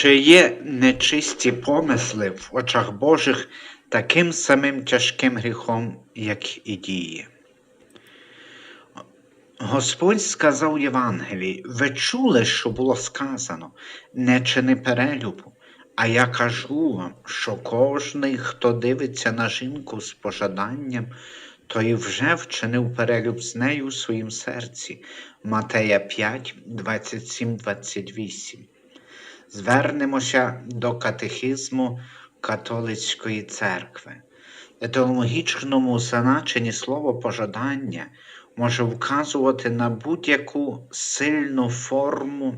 Чи є нечисті помисли в очах Божих таким самим тяжким гріхом, як і дії? Господь сказав Євангелії, ви чули, що було сказано, не чини перелюбу, а я кажу вам, що кожний, хто дивиться на жінку з пожаданням, той вже вчинив перелюб з нею у своїм серці. Матея 5, 27, 28. Звернемося до катехізму католицької церкви. Етимологічному значенні слово пожадання може вказувати на будь-яку сильну форму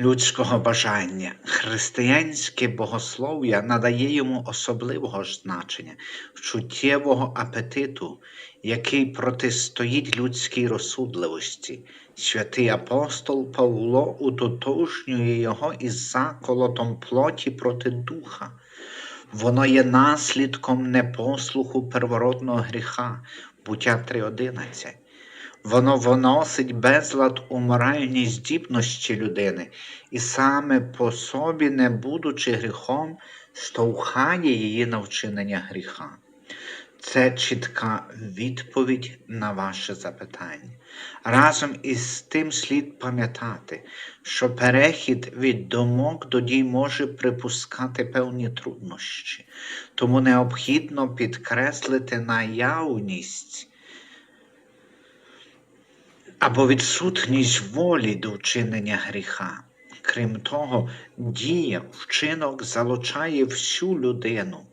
людського бажання. Християнське богослов'я надає йому особливого значення, чуттєвого апетиту, який протистоїть людській розсудливості. Святий апостол Павло утотожнює його із заколотом плоті проти духа. Воно є наслідком непослуху первородного гріха, буття 3.11. Воно вносить безлад у моральній здібності людини і саме по собі, не будучи гріхом, штовхає її на вчинення гріха. Це чітка відповідь на ваше запитання. Разом із тим слід пам'ятати, що перехід від думок до дій може припускати певні труднощі, тому необхідно підкреслити наявність або відсутність волі до вчинення гріха. Крім того, дія, вчинок залучає всю людину,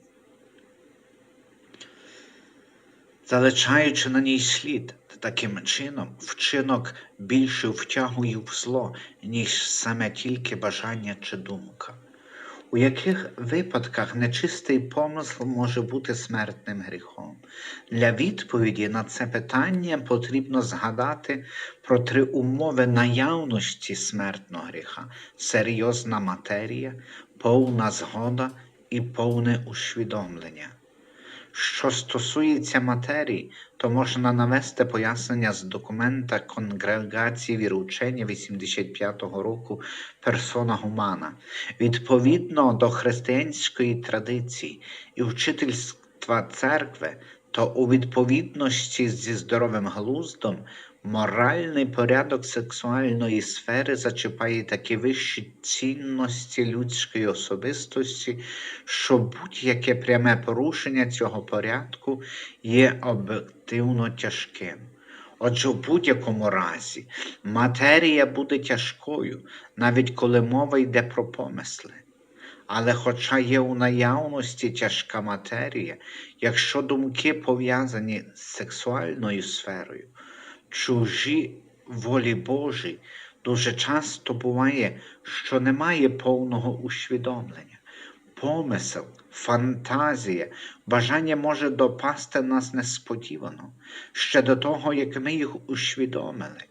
залишаючи на ній слід. Таким чином, вчинок більше втягує в зло, ніж саме тільки бажання чи думка. У яких випадках нечистий помисл може бути смертним гріхом? Для відповіді на це питання потрібно згадати про три умови наявності смертного гріха: серйозна матерія, повна згода і повне усвідомлення. Що стосується матерії, то можна навести пояснення з документа Конгрегації віручення 85-го року Персона Гумана. Відповідно до християнської традиції і вчительства церкви, то у відповідності зі здоровим глуздом моральний порядок сексуальної сфери зачіпає такі вищі цінності людської особистості, що будь-яке пряме порушення цього порядку є об'єктивно тяжким. Отже, в будь-якому разі матерія буде тяжкою, навіть коли мова йде про помисли. Але, хоча є у наявності тяжка матерія, якщо думки пов'язані з сексуальною сферою, чужі волі Божій, дуже часто буває, що немає повного усвідомлення. Помисел, фантазія, бажання може допасти нас несподівано, ще до того, як ми їх усвідомили.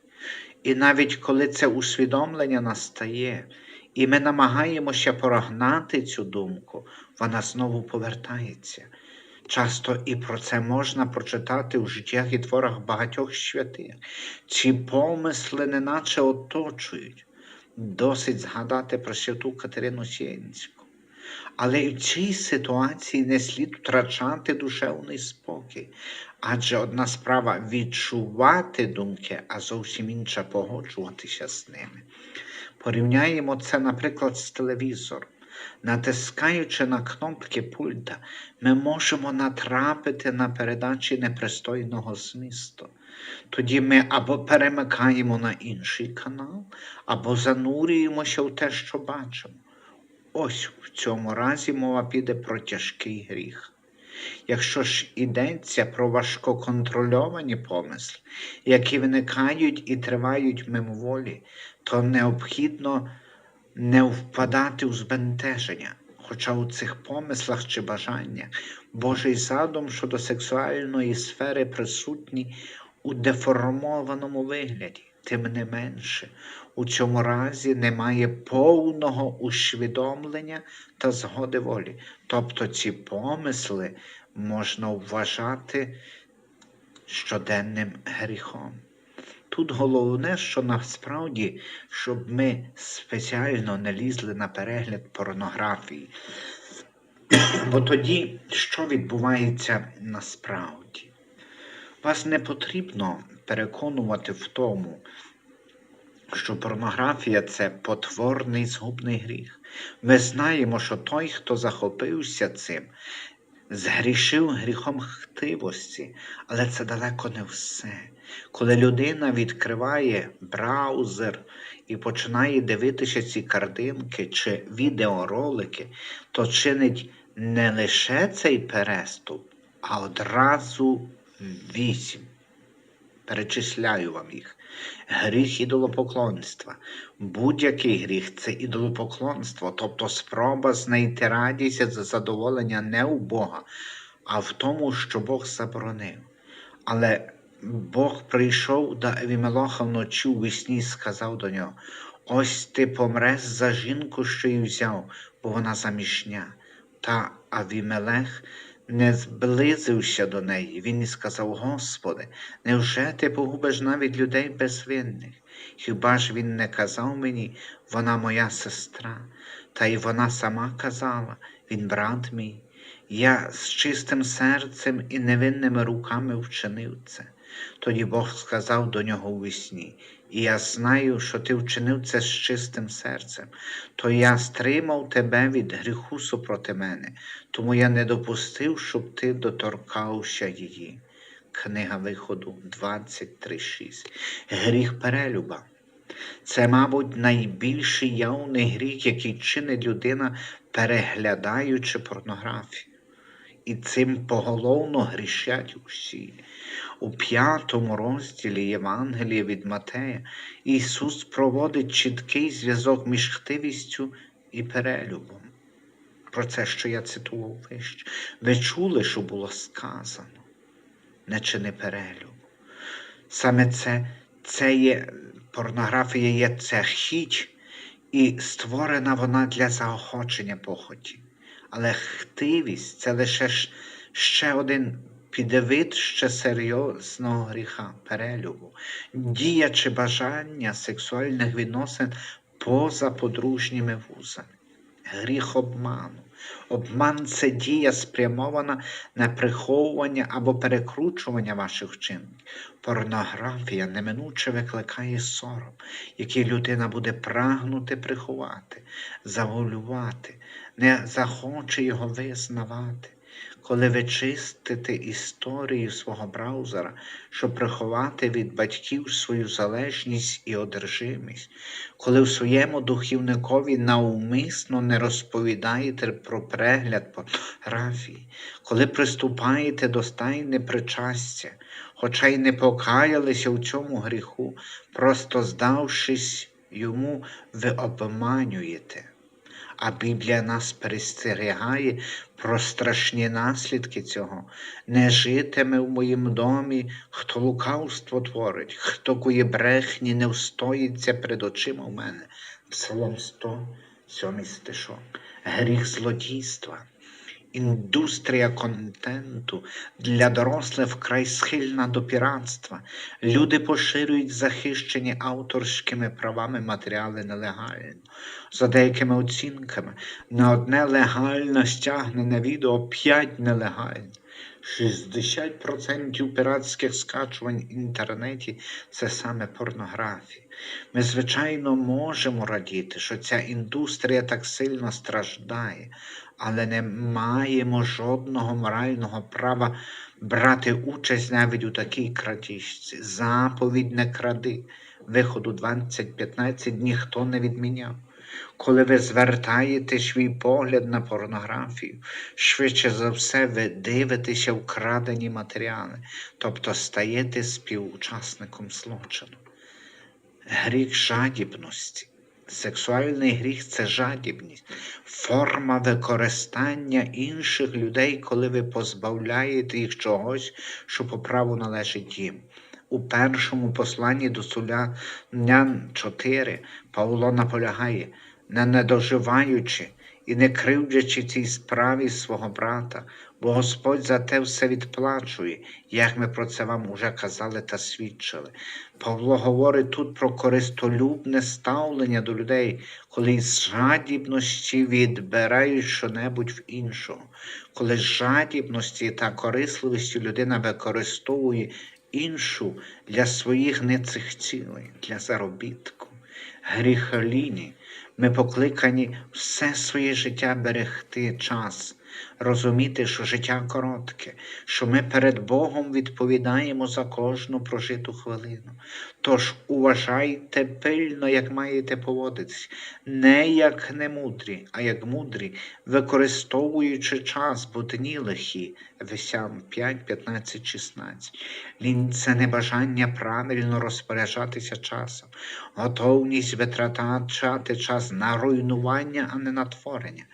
І навіть коли це усвідомлення настає, і ми намагаємося прогнати цю думку, вона знову повертається. Часто і про це можна прочитати у життях і творах багатьох святих. Ці помисли неначе оточують. Досить згадати про святу Катерину Сєнську. Але в цій ситуації не слід втрачати душевний спокій, адже одна справа відчувати думки, а зовсім інша погоджуватися з ними. Порівняємо це, наприклад, з телевізором. Натискаючи на кнопки пульта, ми можемо натрапити на передачі непристойного змісту. Тоді ми або перемикаємо на інший канал, або занурюємося в те, що бачимо. Ось в цьому разі мова піде про тяжкий гріх. Якщо ж йдеться про важкоконтрольовані помисли, які виникають і тривають мимоволі, то необхідно не впадати у збентеження, хоча у цих помислах чи бажаннях Божий задум щодо сексуальної сфери присутній у деформованому вигляді. Тим не менше, у цьому разі немає повного усвідомлення та згоди волі. Тобто ці помисли можна вважати щоденним гріхом. Тут головне, що насправді, щоб ми спеціально не лізли на перегляд порнографії. Бо тоді що відбувається насправді? Вас не потрібно переконувати в тому, що порнографія це потворний згубний гріх. Ми знаємо, що той, хто захопився цим, згрішив гріхом хтивості, але це далеко не все. Коли людина відкриває браузер і починає дивитися ці картинки чи відеоролики, то чинить не лише цей переступ, а одразу вісім. Перечисляю вам їх. Гріх ідолопоклонства. Будь-який гріх це ідолопоклонство, тобто спроба знайти радість за задоволення не у Бога, а в тому, що Бог заборонив. Але Бог прийшов до Евімелоха вночі у вісні сказав до нього: Ось ти помреш за жінку, що її взяв, бо вона заміжня. Та Авімелех не зблизився до неї. Він і сказав: Господи, невже ти погубиш навіть людей безвинних? Хіба ж він не казав мені, вона моя сестра, та й вона сама казала, він брат мій. Я з чистим серцем і невинними руками вчинив це. Тоді Бог сказав до нього у вісні, і я знаю, що ти вчинив це з чистим серцем, то я стримав тебе від гріху супроти мене, тому я не допустив, щоб ти доторкався її. Книга Виходу 23.6. Гріх перелюба. Це, мабуть, найбільший явний гріх, який чинить людина, переглядаючи порнографію. І цим поголовно грішать усі. У п'ятому розділі Євангелія від Матея Ісус проводить чіткий зв'язок між хтивістю і перелюбом. Про це, що я цитував вище. Ви чули, що було сказано, не чини перелюб. Саме це, це є порнографія є це хіть, і створена вона для заохочення похоті. Але хтивість це лише ще один підвид ще серйозного гріха, перелюбу, дія чи бажання сексуальних відносин поза подружніми вузами, гріх обману. Обман це дія спрямована на приховування або перекручування ваших вчинків. Порнографія неминуче викликає сором, який людина буде прагнути приховати, завуалювати, не захоче його визнавати. Коли ви чистите історію свого браузера, щоб приховати від батьків свою залежність і одержимість, коли в своєму духівникові навмисно не розповідаєте про перегляд порнографії, коли приступаєте до стайни причастя, хоча й не покаялися в цьому гріху, просто здавшись йому, ви обманюєте. А Біблія нас перестерігає про страшні наслідки цього. Не житиме в моїм домі, хто лукавство творить, хто кує брехні, не встоїться перед очима в мене. Псалом 100, 7 стишок. Гріх злодійства. Індустрія контенту для дорослих вкрай схильна до піратства. Люди поширюють захищені авторськими правами матеріали нелегально. За деякими оцінками, на одне легально стягнене відео 5 нелегально. 60% піратських скачувань в інтернеті це саме порнографія. Ми, звичайно, можемо радіти, що ця індустрія так сильно страждає, але не маємо жодного морального права брати участь навіть у такій крадіжці. Заповідь не кради. Виходу 2015 ніхто не відміняв. Коли ви звертаєте свій погляд на порнографію, швидше за все ви дивитеся вкрадені матеріали, тобто стаєте співучасником злочину. Гріх жадібності. Сексуальний гріх це жадібність, форма використання інших людей, коли ви позбавляєте їх чогось, що по праву належить їм. У першому посланні до Сулянян 4 Павло наполягає, не недоживаючи і не кривдячи цій справі свого брата, бо Господь за те все відплачує, як ми про це вам уже казали та свідчили. Павло говорить тут про користолюбне ставлення до людей, коли з жадібності відбирають що-небудь в іншого, коли з жадібності та корисливості людина використовує іншу для своїх ницих цілей, для заробітку, гріхоліні. Ми покликані все своє життя берегти час, розуміти, що життя коротке, що ми перед Богом відповідаємо за кожну прожиту хвилину. Тож уважайте пильно, як маєте поводитись, не як немудрі, а як мудрі, використовуючи час, бо дні лихі, Весян 5, 15, 16. Лінь це небажання правильно розпоряджатися часом, готовність витрачати час на руйнування, а не на творення.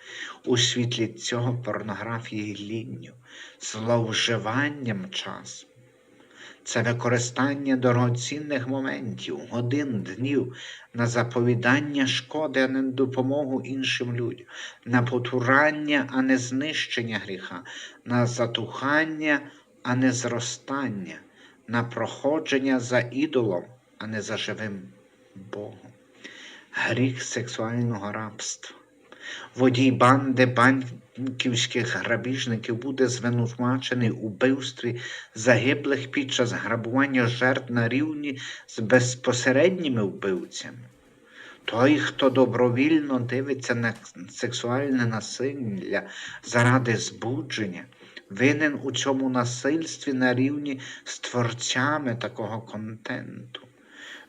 У світлі цього порнографія є лінню, зловживанням часу. Це використання дорогоцінних моментів, годин, днів на заповідання шкоди, а не допомогу іншим людям, на потурання, а не знищення гріха, на затухання, а не зростання, на проходження за ідолом, а не за живим Богом. Гріх сексуального рабства. Водій банди банківських грабіжників буде звинувачений у вбивстві загиблих під час грабування жертв на рівні з безпосередніми вбивцями. Той, хто добровільно дивиться на сексуальне насилля заради збудження, винен у цьому насильстві на рівні з творцями такого контенту.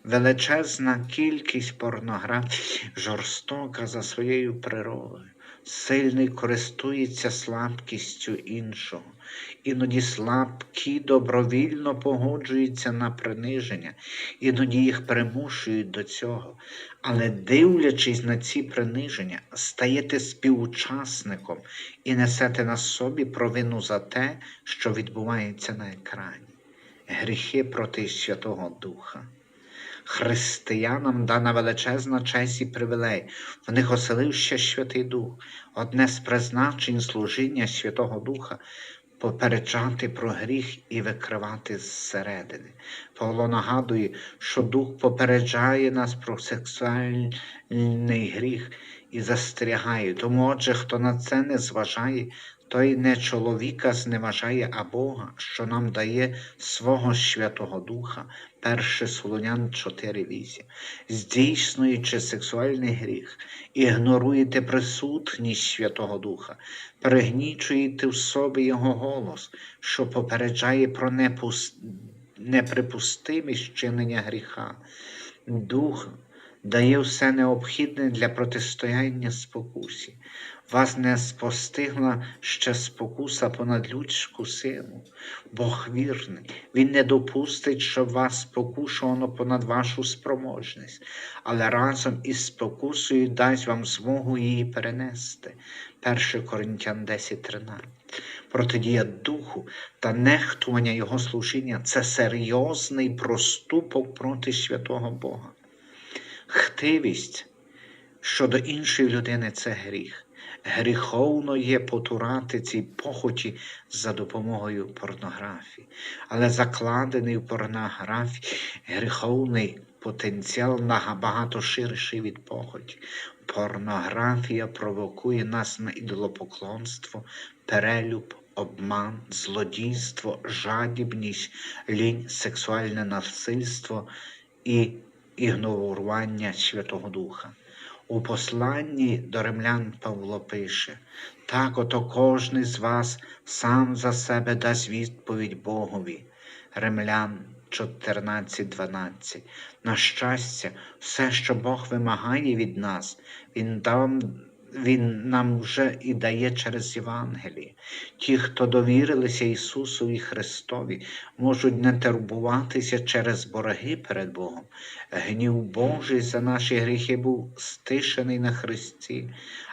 Величезна кількість порнографії жорстока за своєю природою. Сильний користується слабкістю іншого. Іноді слабкі добровільно погоджуються на приниження, іноді їх примушують до цього. Але дивлячись на ці приниження, стаєте співучасником і несете на собі провину за те, що відбувається на екрані. Гріхи проти Святого Духа. Християнам дана величезна честь і привілей, в них оселився Святий Дух. Одне з призначень служіння Святого Духа попереджати про гріх і викривати зсередини. Павло нагадує, що Дух попереджає нас про сексуальний гріх і застерігає. Тому, отже, хто на це не зважає, той не чоловіка зневажає, а Бога, що нам дає свого Святого Духа, 1 Солонян 4.8. Здійснюючи сексуальний гріх, ігноруєте присутність Святого Духа, пригнічуєте в собі Його голос, що попереджає про непус... неприпустимість чинення гріха. Дух дає все необхідне для протистояння спокусі. Вас не спостигла ще спокуса понад людську силу. Бог вірний, Він не допустить, щоб вас спокушувано понад вашу спроможність, але разом із спокусою дасть вам змогу її перенести. 1 Коринтян 10.13 Протидія духу та нехтування Його служіння це серйозний проступок проти святого Бога. Хтивість щодо іншої людини це гріх. Гріховно є потурати цій похоті за допомогою порнографії, але закладений в порнографії гріховний потенціал набагато ширший від похоті. Порнографія провокує нас на ідолопоклонство, перелюб, обман, злодійство, жадібність, лінь, сексуальне насильство і ігнорування Святого Духа. У посланні до римлян Павло пише, так ото кожний з вас сам за себе дасть відповідь Богові. Римлян 14.12. На щастя, все, що Бог вимагає від нас, Він дав. Він нам вже і дає через Євангеліє. Ті, хто довірилися Ісусу і Христові, можуть не турбуватися через борги перед Богом. Гнів Божий за наші гріхи був стишений на Христі,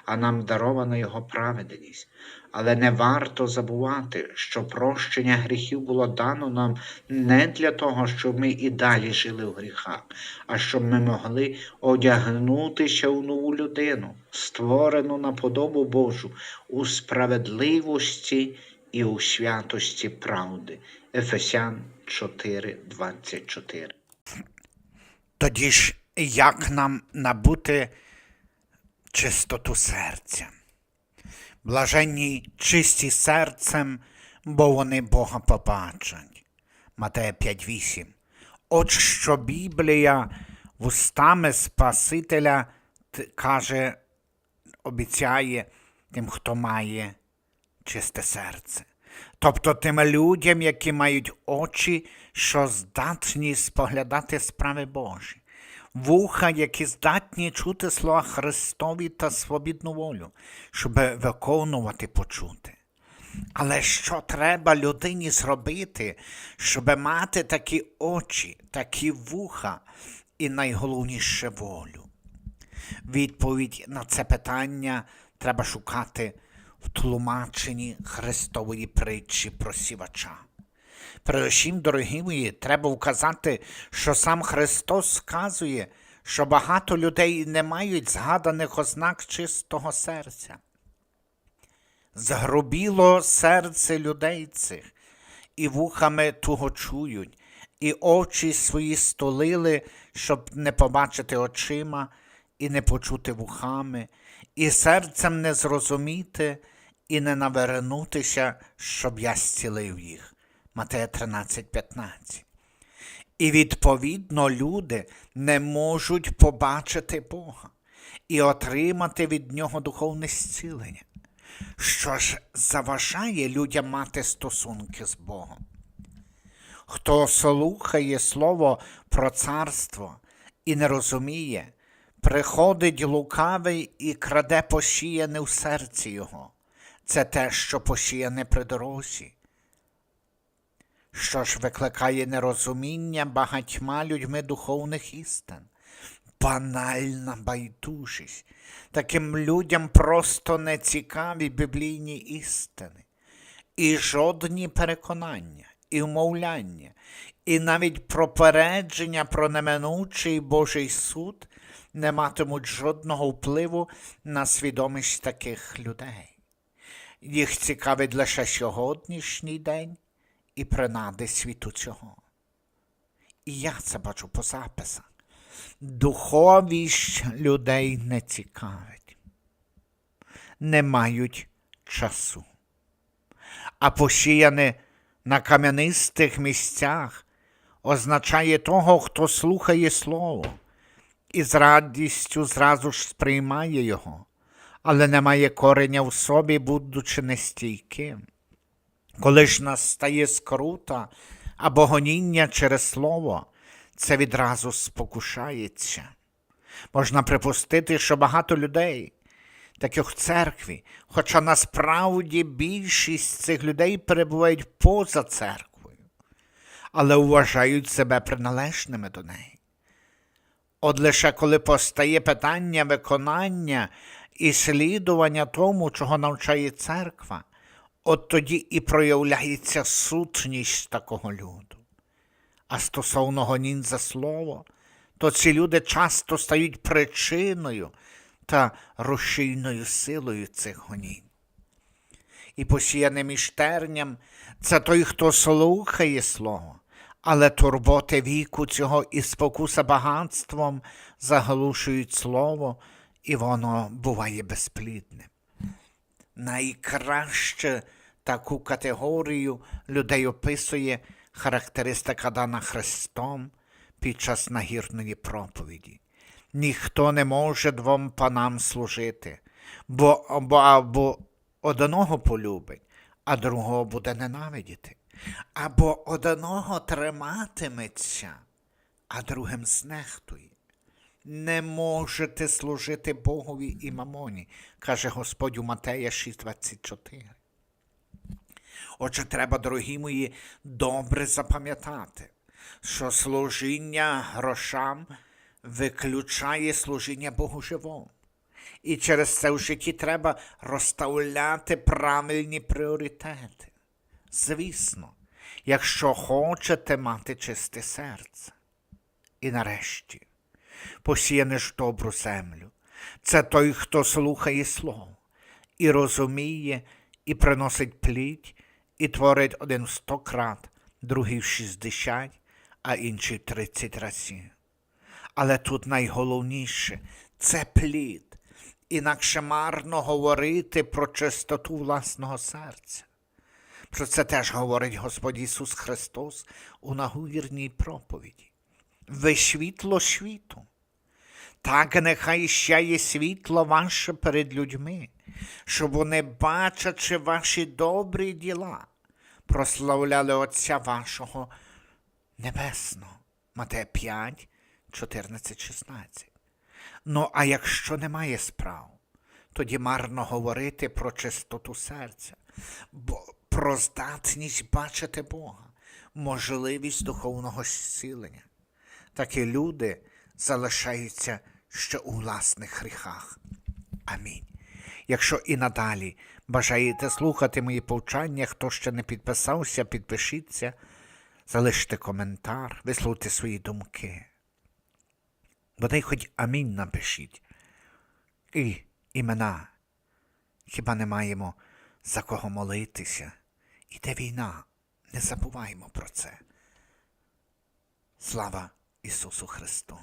а нам дарована Його праведність. Але не варто забувати, що прощення гріхів було дано нам не для того, щоб ми і далі жили в гріхах, а щоб ми могли одягнутися в нову людину, створену на подобу Божу у справедливості і у святості правди. Ефесян 4:24. Тоді ж як нам набути чистоту серця? Блаженні чисті серцем, бо вони Бога побачать. Матея 5.8. От що Біблія вустами Спасителя каже, обіцяє тим, хто має чисте серце. Тобто тим людям, які мають очі, що здатні споглядати справи Божі, вуха, які здатні чути слова Христові та свобідну волю, щоб виконувати почути. Але що треба людині зробити, щоб мати такі очі, такі вуха і найголовніше волю? Відповідь на це питання треба шукати в тлумаченні Христової притчі про сівача. Передусім, дорогі мої, треба вказати, що сам Христос сказує, що багато людей не мають згаданих ознак чистого серця. Згрубіло серце людей цих, і вухами туго чують, і очі свої столили, щоб не побачити очима, і не почути вухами, і серцем не зрозуміти, і не навернутися, щоб я зцілив їх. Матея 13:15. І відповідно люди не можуть побачити Бога і отримати від нього духовне зцілення. Що ж заважає людям мати стосунки з Богом? Хто слухає слово про царство і не розуміє, приходить лукавий і краде посіяне в серці його. Це те, що посіяне при дорозі. Що ж викликає нерозуміння багатьма людьми духовних істин, банальна байдужість. Таким людям просто не цікаві біблійні істини, і жодні переконання, і вмовляння, і навіть пропередження про неминучий Божий суд не матимуть жодного впливу на свідомість таких людей. Їх цікавить лише сьогоднішній день і принади світу цього. І я це бачу по записах. Духовість людей не цікавить, не мають часу. А посіяне на кам'янистих місцях означає того, хто слухає слово і з радістю зразу ж сприймає його, але не має кореня в собі, будучи нестійким. Коли ж настає скрута або гоніння через слово, це відразу спокушається. Можна припустити, що багато людей, таких в церкві, хоча насправді більшість цих людей перебувають поза церквою, але вважають себе приналежними до неї. От лише коли постає питання виконання і слідування тому, чого навчає церква, от тоді і проявляється сутність такого люду. А стосовно гонінь за слово, то ці люди часто стають причиною та рушійною силою цих гонінь. І посіяне між терням це той, хто слухає слово, але турботи віку цього і спокуса багатством заглушують слово, і воно буває безплідним. Найкраще таку категорію людей описує характеристика дана Христом під час нагірної проповіді. Ніхто не може двом панам служити, бо або, або одного полюбить, а другого буде ненавидіти, або одного триматиметься, а другим знехтує. Не можете служити Богові і мамоні, каже Господь у Матея 6,24. Отже, треба, дорогі мої, добре запам'ятати, що служіння грошам виключає служіння Богу живому. І через це в житті треба розставляти правильні пріоритети. Звісно, якщо хочете мати чисте серце. І нарешті, посіяне ж добру землю. Це той, хто слухає слово і розуміє, і приносить плідь, і творить один в сто крат, другий в шістдесят, а інший в тридцять разів. Але тут найголовніше це плід. Інакше марно говорити про чистоту власного серця. Про це теж говорить Господь Ісус Христос у нагувірній проповіді. Ви світло світу. Так нехай щає світло ваше перед людьми, щоб вони, бачачи ваші добрі діла, прославляли Отця вашого Небесного. Матея 5, 14, 16. Ну, а якщо немає справ, тоді марно говорити про чистоту серця, бо про здатність бачити Бога, можливість духовного зцілення. Такі люди залишаються ще у власних гріхах. Амінь. Якщо і надалі бажаєте слухати мої повчання, хто ще не підписався, підпишіться, залиште коментар, висловте свої думки. Бодай хоч амінь напишіть. І імена. Хіба не маємо за кого молитися? Іде війна. Не забуваємо про це. Слава Ісусу Христу!